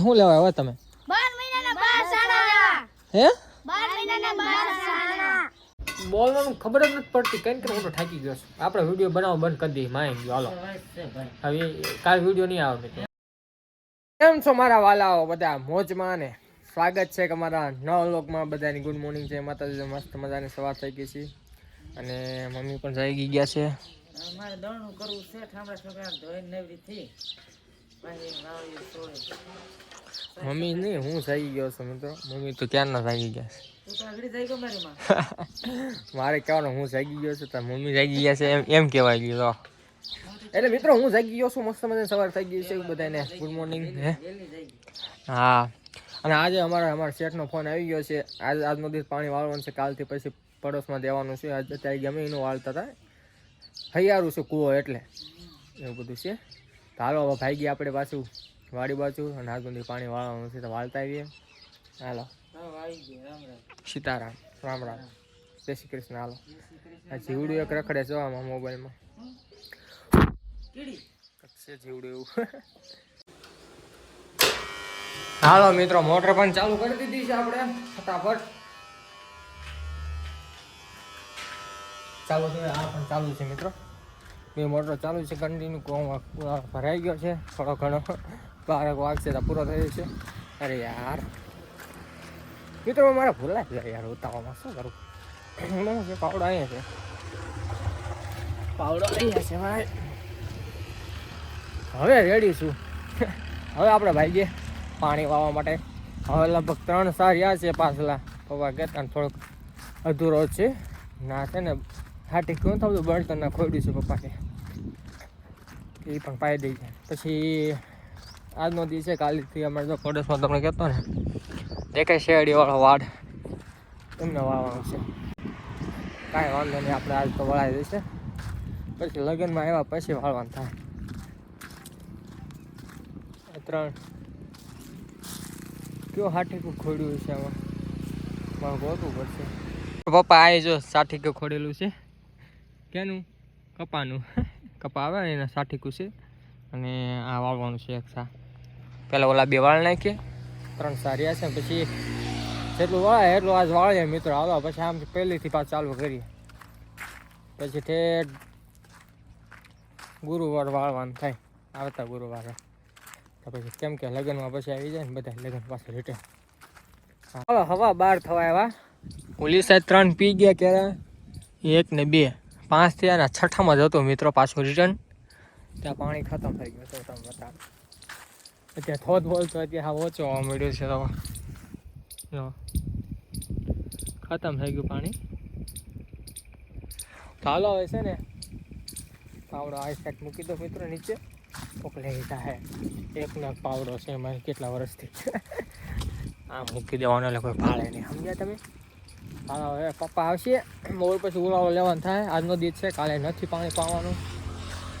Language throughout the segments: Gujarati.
શું લેવા આવ્યા તમે? બાર મહિનાના બાર સાડા હે? બાર મહિનાના બાર સાડા બોલવાનું ખબર જ નથી પડતી. કઈ કે હું થાકી ગયો છું. આપણે વીડિયો બનાવવો બંધ કરી દઈએ. માય ગયો હાલો. હવે કાલ વીડિયો નહીં આવે મિત્રો કેમ છો મારા વાલાઓ? બધા મોજમાં ને સ્વાગત છે કે મારા નવ લોકમાં. બધાની ગુડ મોર્નિંગ છે. માતાજી મસ્ત મજાની સવાર થઈ ગઈ છે. અને મમ્મી પણ જાગી ગયા છે. મારે દળનું કરવું છે. ઠામડા છોકરા ધોઈને નવરી મમ્મી નહીં હું જાગી ગયો છું મિત્રો. મમ્મી તો ક્યારના જાગી ગયા છે? મારી કહેવાનું હું જાગી ગયો છું તો મમ્મી જાગી ગયા છે એમ એમ કહેવાય ગયું તો એટલે મિત્રો હું જાગી ગયો છું મસ્ત મજાની સવાર થઈ ગઈ છે બધાને ગુડ મોર્નિંગ હે? હા. અને આજે અમારા અમારા શેઠનો ફોન આવી ગયો છે. આજ આજનો દિવસ પાણી વાળવાનું છે કાલથી પછી પડોશમાં દેવાનું છે. આજ અત્યારે ગમે એનું વાળતા હતા. હૈયારું છે કૂવો એટલે. એવું બધું છે. તો હાલો, હવે ભાઈ ગયા આપણે પાછું વાડી બાજુ અને હાથ દિવસ પાણી વાળવાનું છે તો વાળતા આવીએ. હાલો. સીતારામ, રામ રામ. જય શ્રી કૃષ્ણ, હાલો. આ જીવડું એક રખડે છે આમાં મોબાઈલમાં. હાલો મિત્રો, મોટર પણ ચાલુ કરી દીધી છે આપણે, ફટાફટ. ચાલુ છે આ પણ ચાલુ છે મિત્રો. બે મોટર ચાલુ છે કન્ટિન્યુ ભરાઈ ગયો છે, થોડો ઘણો. બારક વાગશે તો પૂરો થઈ છે અરે યાર. મિત્રો, મારા ભૂલાય ગયા યાર ઉતાવળમાં. શું કરું? છે પાવડો અહીંયા છે. પાવડો અહીંયા છે, ભાઈ. હવે રેડી છું. હવે આપણે ભાઈએ પાણી વાવવા માટે. હવે લગભગ ત્રણ સાર યા છે પાછલા. પપ્પા કહેતા થોડોક અધૂરો છે. ના, છે ને હાટી કેવું થતું બળતણ ના ખોડ્યું છે પપ્પા કે. એ પણ પાઈ દઈ જાય. પછી આજનો દિવસે છે કાલથી અમારે જો કોડેશમાં તમને કહેતો ને, દેખાય શેરડીવાળો વાડ. તમને વાવવાનો છે. કાંઈ વાંધો નહીં, આપણે આજ તો વળાવી દઈશે પછી લગ્નમાં આવ્યા પછી વાળવાનું થાય. ત્રણ. કયો હાટીકું ખોડ્યું છે આમાં? મારે ગોતવું પડશે. પપ્પા, આ જો સાઠીકું ખોડેલું છે. કેનું? કપાનું. કપા આવે એના સાઠી કુશે અને આ વાળવાનું છે એક સા. પહેલાં ઓલા બે વાળ નાખીએ ત્રણ સારી છે પછી જેટલું વાળે એટલું આજ વાળીએ મિત્રો. હાલો, પછી આમ પહેલીથી પાછું ચાલુ કરીએ. પછી તે ગુરુવાર વાળવાનું થાય. આવતા ગુરુવારે. તો પછી કેમ કે લગ્નમાં પછી આવી જાય ને બધા લગ્ન પાસે રિટર્ન હાલો, હવા બાર થવા આવ્યા. ઓલી સાહેબ ત્રણ પી ગયા ક્યારે? એક ને બે. પાંચ થયા ને છઠ્ઠામાં જ હતો મિત્રો પાછું રિટર્ન ત્યાં પાણી ખતમ થઈ ગયું તો તમે બતાવો. અત્યારે થોત બોલતો અત્યારે હા ઓછો આવવા મળ્યો છે તો ખતમ થઈ ગયું પાણી. ચાલો હવે છે ને, પાવડો આ સેટ મૂકી દો મિત્રો નીચે. મોકલે હે. એક ના પાવડો છે એમાં કેટલા વર્ષથી. આ મૂકી દેવાનો એટલે કોઈ ભાડે નહીં. સમજ્યા તમે? હાલો હવે પપ્પા આવશે. મોર પછી ઉલાવો લેવાનું થાય. આજનો દિવસ છે કાલે નથી પાણી પાવાનું.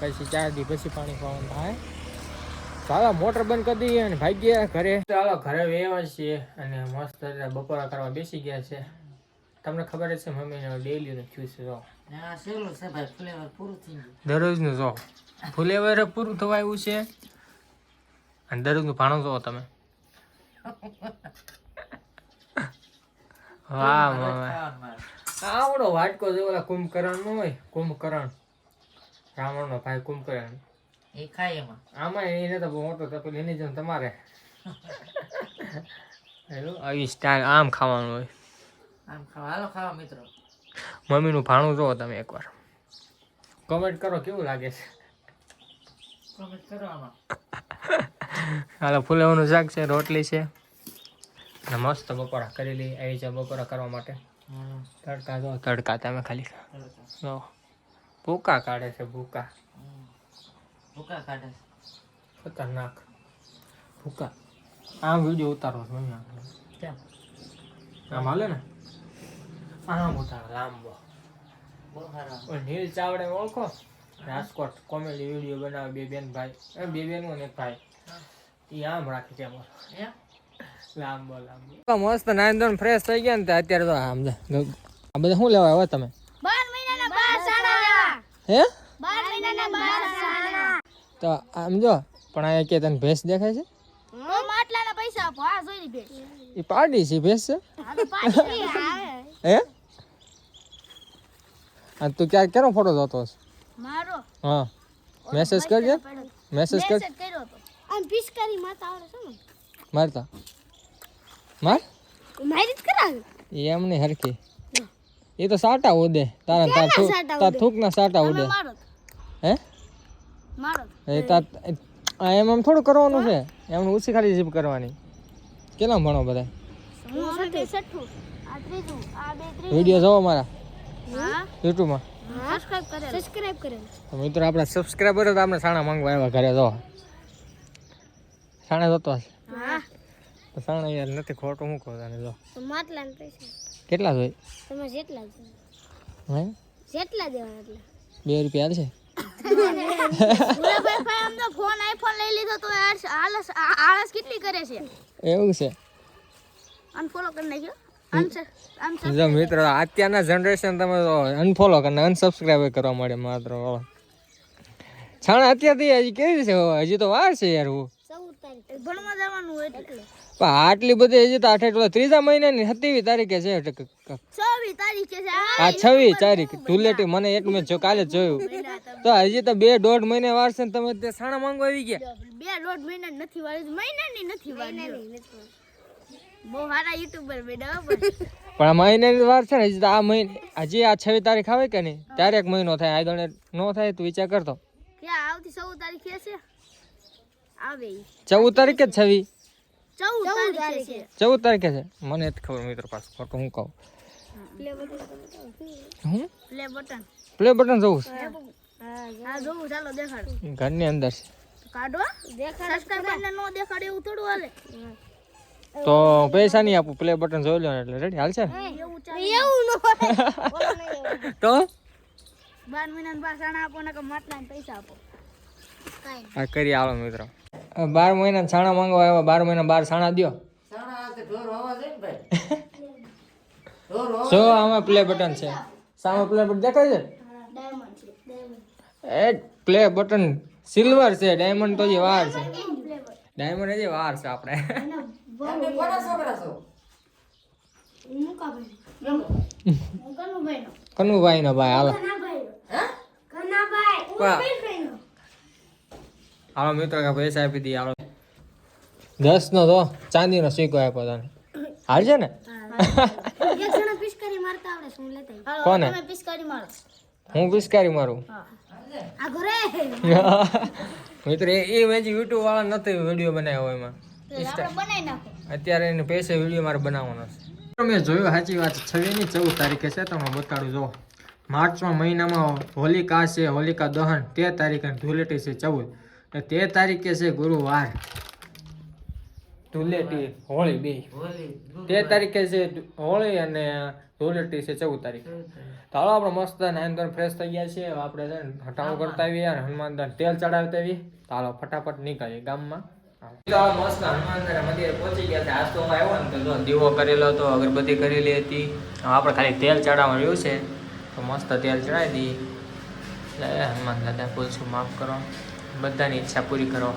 પછી ચાર દી પછી પાણી પાવાનું થાય. ચાલો મોટર બંધ કરી દઈએ અને ભાગીએ ઘરે. ચાલો ઘરે વેવા છીએ અને મસ્ત બપોરા કરવા બેસી ગયા છે. તમને ખબર છે મમ્મીને ડેલીનું થયું છે જો. ભાઈ ગયું. દરરોજનું જો. ફુલેવર પૂરું થવા આવ્યું છે. અને દરરોજનું ભાણો જો તમે. ખાવાનું આવડો વાટકો જે ઓલા કુંભકરણ નો હોય કુંભકરણ. રાવણનો ભાઈ કુંભકરણ. એ ખાય એમાં. આમાં એને તો બહુ મોટો તો પેલી એની જેમ તમારે. હેલો? આવી સ્ટાઈલ આમ ખાવાનું હોય. આમ ખાવા. હાલો ખાવા મિત્રો. મમ્મીનું ભાણું જોવો તમે એકવાર. કમેન્ટ કરો કેવું લાગે છે? કોમેન્ટ કરો આમાં હાલો ફૂલેવાનું શાક છે રોટલી છે. અને મસ્ત બપોરા કરી લઈ આવી છે બપોરા કરવા માટે. તડકા જો તડકા તમે ખાલી. જો. ભૂકા કાઢે છે ભૂકા. ભૂકા કાઢે છે. ખતરનાક. ભૂકા. આમ વીડિયો ઉતારો છો અહીંયા. કેમ? આમ હાલે ને? આમ ઉતારો લાંબો. નીલ ચાવડે ઓળખો? રાજકોટ કોમેડી વીડિયો બનાવે બે બેન ભાઈ. એ બે બેન ને ભાઈ. એ આમ રાખી છે અમારો લાંબો લાંબો. મસ્ત નાઈન ફ્રેશ થઈ ગયા ને તો અત્યારે તો આમ આ બધા શું લેવા આવ્યા તમે? બાર મહિનાના બાર સાડા હે? બાર મહિનાના બાર સાડા તો આમ જો પણ આ કે તને ભેંસ દેખાય છે? હું માટે માટલાના પૈસા આપો. આ જોઈ લી ભેટ એ પાડી છે ભેસ છે? હા આ તું ક્યારે કેનો ફોટો જોતો હશે? મારો. હા. મેસેજ કરજે. મેસેજ કર મેસેજ કર્યો તો આમ પિસ્કારી માતા આવડે છે ને? મારતા? માર? મારી જ કરાવે? એ એમ નહીં હરખી. એ તો સાટા ઉડે. તારા તાર થૂક તાર ઉડે? થૂક ના સાટા ઉડે. હે? મારો એ તાર આ એમ એમ થોડું કરવાનું છે. એમને ઓછી ખાલી જીપ કરવાની. કેટલા ભણો બધા? હું સઠ્ઠું સઠ્ઠું આ ત્રીજું. આ બે ત્રીજું. વીડિયો જોવો મારા. હા? યુટ્યુબમાં. સબસ્ક્રાઇબ કરેલ. મિત્રો આપણા સબસ્ક્રાઈબર તો આપણે સાણા માંગવા આવ્યા ઘરે જો. સાણા જોતો હશે. હા. તો સાણા યાર નથી ખોટું હું કહું તને જો. માટલાના પૈસા. કેટલા જોઈ તમે જેટલા જ હે? જેટલા દેવાના એટલા. બે રૂપિયા હાલશે ગુલાબભાઈ ભાઈ આમ તો ફોન આઈફોન લઈ લીધો તો આળસ આળસ કેટલી કરે છે? એવું છે. અનફોલો કરી નાખ્યો? અનસર અનસર જો મિત્રો અત્યારના જનરેશન તમે અનફોલો કરીને અનસબસ્ક્રાઈબ કરવા મળે માત્ર વાળા અત્યારથી હજી કેવી છે હજી તો વાર છે યાર હું. ભણવા જવાનું એટલે. પણ આટલી બધી હજી તો આઠ આઠ ત્રીજા મહિનાની સત્યાવીસ તારીખે છે ક- છવ્વીસ તારીખે છે. આ છવ્વીસ તારીખ. ધુલેટી મને એક મેં જો કાલે જ જોયું તો હજી તો બે દોઢ મહિને વાર છે ને તમે તે માંગો માંગવા આવી ગયા. બે દોઢ મહિના નથી વાળી મહિનાની નથી વાળી બહુ સારા યુટ્યુબર બેડા પણ. આ મહિનાની વાર છે ને હજી તો આ મહિને હજી આ છવ્વીસ તારીખ આવે કે નહીં? ત્યારે એક મહિનો થાય. આ દોડે નો થાય તું વિચાર કરતો. આવતી ચૌદ તારીખે છે? આવે ચૌદ તારીખે જ છવ્વીસ. ચૌદ તારીખે છે. ચૌદ તારીખે છે? મને જ ખબર મિત્રો પાસે ખોટું હું કહું. હું? Play button. પ્લે બટન જોઉં છે. જોવું ઘરની અંદર છે. કાઢો દેખાડ સબસ્ક્રાઇબર ને નો દેખાડ એવું થોડું તો પૈસા નહીં આપું. પ્લે બટન જોઈ લો એટલે. રેડી હાલશે ને એવું ચાલે. એવું નો તો? બાર મહિના બાર આપો ને કે માટલા પૈસા આપો. આ કરી આવો મિત્રો. બાર મહિના છાણા માંગવા આવ્યા બાર મહિના બાર છાણા દ્યો. સાણા આ તો ઢોર હોવા જોઈએ ને ભાઈ? ઢોર હોવા જો આમાં પ્લે બટન છે. સામે પ્લે બટન દેખાય છે? ડાયમંડ છે ડાયમંડ એ પ્લે બટન સિલ્વર છે ડાયમંડ તો જે વાર છે. ડાયમંડ હજી વાર છે આપણે. હું કનુભાઈ નો ભાઈ. હાલો. કનાભાઈ હે. હાલો મિત્રો કે પૈસા આપી દઈએ હાલો દસ નો તો ચાંદી નો સિક્કો આપ્યો તને. હાલ છે ને એક જણા પિસ્કારી મારતા આવડે શું લેતા કોને? તમે પિસ્કારી મારો. હું પિસ્કારી મારું. મિત્ર ઘરે. મિત્રો એ એ મેં યુટ્યુબ વાળા નથી વીડિયો બનાવ્યો એમાં. આપણે બનાવી નાખો. અત્યારે એને પૈસે વીડિયો મારે બનાવવાનો છે. મેં જોયું સાચી વાત છવ્વીસની ચૌદ તારીખે છે તમે બતાડું જો માર્ચમાં મહિનામાં હોલિકા છે હોલિકા દહન તેર તારીખે ધૂળેટી છે ચૌદ. તેર તારીખે છે ગુરુવાર. ધૂલેટી હોળી બે. તેર તારીખે છે હોળી અને ધૂલેટી છે ચૌદ તારીખે. તો હાલો આપણે મસ્ત નાઈન ફ્રેશ થઈ ગયા છીએ. આપણે છે ને હટાણું કરતા આવીએ અને હનુમાનદાન તેલ ચડાવતા આવીએ. તો હાલો ફટાફટ નીકળીએ ગામમાં. મસ્ત હનુમાન દાદા મંદિરે પહોંચી ગયા આજ તો આવ્યો ને તો દીવો કરેલો હતો અગરબત્તી કરેલી હતી. આપણે ખાલી તેલ ચડાવવાનું રહ્યું છે. તો મસ્ત તેલ ચડાવી દઈએ. હનુમાન દાદા પૂછું માફ કરો. બધાની ઈચ્છા પૂરી કરો.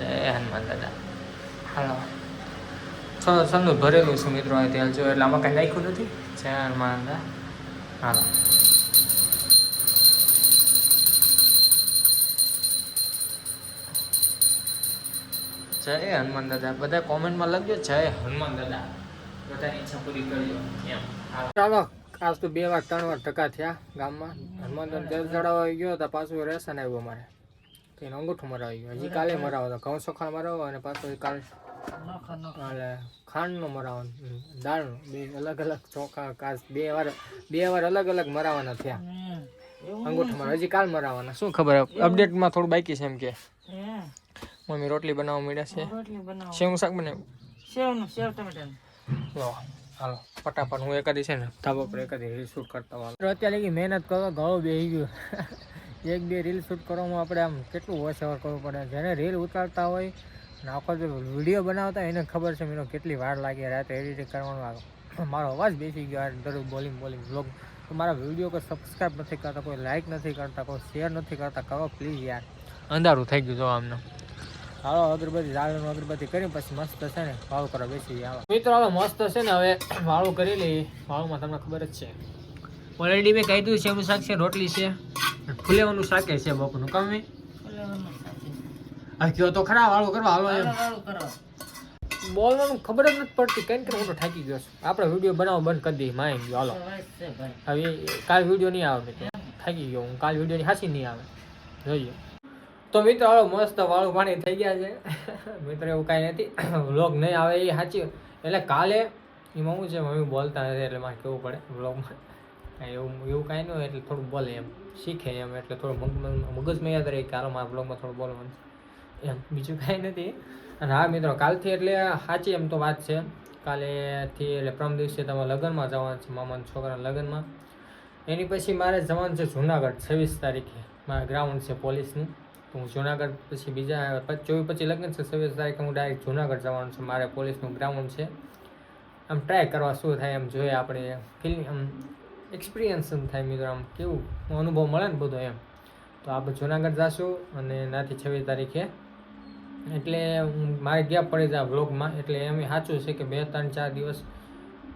એ હનુમાન દાદા. હાલો. છ સનનું ભરેલું છે મિત્રો આ તેલ. જો એટલે આમાં કાંઈ નાખ્યું નથી? જય હનુમાન દાદા. હાલો. જય હનુમાન દાદા. બધા કોમેન્ટમાં લખજો, જય હનુમાન દાદા. ચાલો, આજ તો બે વાર, ત્રણ વાર ટકા થયા ગામમાં. હનુમાન દાદા તેલ ચડાવવા ગયો તો પાછું રેશન આવ્યું અમારે. તો એનો અંગૂઠો મરાવી ગયો. હજી કાલે મરાવો તો ઘઉં ચોખા મરાવો અને પાછો કાલે એટલે ખાંડનો મરાવો દાળનો. બે અલગ અલગ ચોખા કાચ બે વાર બે વાર અલગ અલગ મરાવાના થયા. અંગૂઠો મરાવ. હજી કાલ મરાવાના. શું ખબર? અપડેટમાં થોડું બાકી છે એમ કે. મમ્મી રોટલી બનાવવા મળ્યા છે. સેવ શાક બનાવ્યું? સેવનું સેવ ટમેટાનું. હાલો ફટાફટ હું એકાદી છે ને ધાબા પર એકાદી રીલ શૂટ કરતા હોય અત્યારે મહેનત કરો ઘઉં બેસી ગયું. એક બે રીલ શૂટ કરવામાં આપણે આમ કેટલું ઓછાવર કરવું પડે? જેને રીલ ઉતારતા હોય અને આખો જે વીડિયો બનાવતા એને ખબર છે મેં કેટલી વાર લાગે રાતે એડિટિંગ કરવાનું. મારો અવાજ બેસી ગયો દરરોજ બોલિંગ બોલિંગ બ્લોગ તો મારા વીડિયો કોઈ સબસ્ક્રાઈબ નથી કરતા કોઈ લાઇક નથી કરતા કોઈ શેર નથી કરતા કરો પ્લીઝ યાર. અંધારું થઈ ગયું જો આમને. હાલો અગરબત્તી ઝાડનું અગરબત્તી કરી પછી મસ્ત છે ને વાળું કરો બેસી આવો મિત્રો હાલો મસ્ત છે ને હવે વાળું કરી લઈએ. વાળુંમાં તમને ખબર જ છે. ઓલરેડી મેં કહી દીધું છે એનું શાક છે રોટલી છે. ફુલેવાનું શાકે છે બપોરનું કમી આ કયો તો ખરા વાળું કરવા હાલો એમ. બોલવાનું ખબર જ નથી પડતી કેમ કે હું થાકી ગયો છું. આપણે વીડિયો બનાવો બંધ કરી દઈએ માય ગયો હાલો. હવે કાલ વીડિયો નહીં આવે થાકી ગયો હું કાલ વિડીયોની હાસી નહીં આવે. જોઈએ. તો મિત્રો હાલો મસ્ત વાળું પાણી થઈ ગયા છે. મિત્રો એવું કાંઈ નથી. વ્લોગ નહીં આવે એ સાચી એટલે કાલે એમાં શું છે મમ્મી બોલતા નથી એટલે મારે કેવું પડે વ્લોગમાં. એવું એવું કાંઈ ન હોય એટલે થોડું બોલે એમ. શીખે એમ, એટલે થોડું મગ મગજમાં યાદ રહે કે હાલો મારા બ્લોગમાં થોડું બોલવાનું છે. એમ, બીજું કાંઈ નથી. અને હા, મિત્રો, કાલથી એટલે સાચી એમ તો વાત છે. કાલેથી એટલે પ્રમ દિવસે તમારે લગ્નમાં જવાનું છે મામાના છોકરાના લગ્નમાં. એની પછી મારે જવાનું છે જુનાગઢ, છવ્વીસ તારીખે. મારા ગ્રાઉન્ડ છે પોલીસનું. તો હું જુનાગઢ પછી બીજા ચોવીસ પછી લગ્ન છે, છવ્વીસ તારીખે હું ડાયરેક્ટ જુનાગઢ જવાનું છે. મારે પોલીસનું ગ્રાઉન્ડ છે. આમ ટ્રાય કરવા શું થાય એમ જોઈએ આપણે. ફિલ્મ, આમ એક્સપિરિયન્સ થાય મિત્રો આમ કેવું? અનુભવ મળે ને બધો એમ. તો આપણે જુનાગઢ જઈશું અને નાથી છવ્વીસ તારીખે. એટલે મારે ગેપ પડી જાય વ્લોગમાં એટલે એમ સાચું છે કે બે, ત્રણ, ચાર દિવસ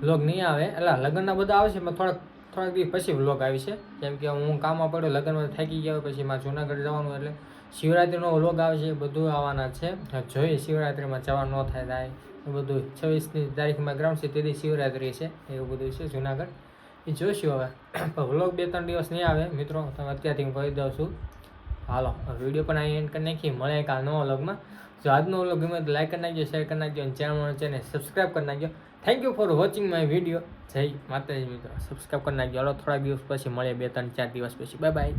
વ્લોગ નહીં આવે. એટલે લગ્નના બધા આવશે, પણ થોડાક થોડાક દિવસ પછી વ્લોગ આવી છે. કેમ કે હું કામમાં પડ્યો, લગ્નમાં થાકી ગયા, પછી મારે જુનાગઢ જવાનું એટલે શિવરાત્રિનો વ્લોગ આવશે એ બધું આવવાના છે. જોઈએ શિવરાત્રિમાં જવા ન થાય થાય. એ બધું છવ્વીસની તારીખમાં ગ્રાઉન્ડ છે તેથી શિવરાત્રિ છે. એવું બધું છે જુનાગઢ. એ જોઈશું હવે. પણ વ્લોગ બે ત્રણ દિવસ નહીં આવે. મિત્રો તમે અત્યારથી હું કહી દઉં છું. હાલો વીડિયો પણ અહીં એન્ડ કરી નાખીએ. મળે એક આ નવો વ્લોગમાં જો આજનો વ્લોગ ગમે તો લાઈક કરી નાખજો શેર કરી નાખજો, અને ચેનલ છે ને સબસ્ક્રાઈબ કરી નાખજો. Thank you for watching my video જય માતાજી મિત્રો. સબસ્ક્રાઈબ કરી નાખજો. હાલો, થોડા દિવસ પછી મળે બે ત્રણ ચાર દિવસ પછી. Bye bye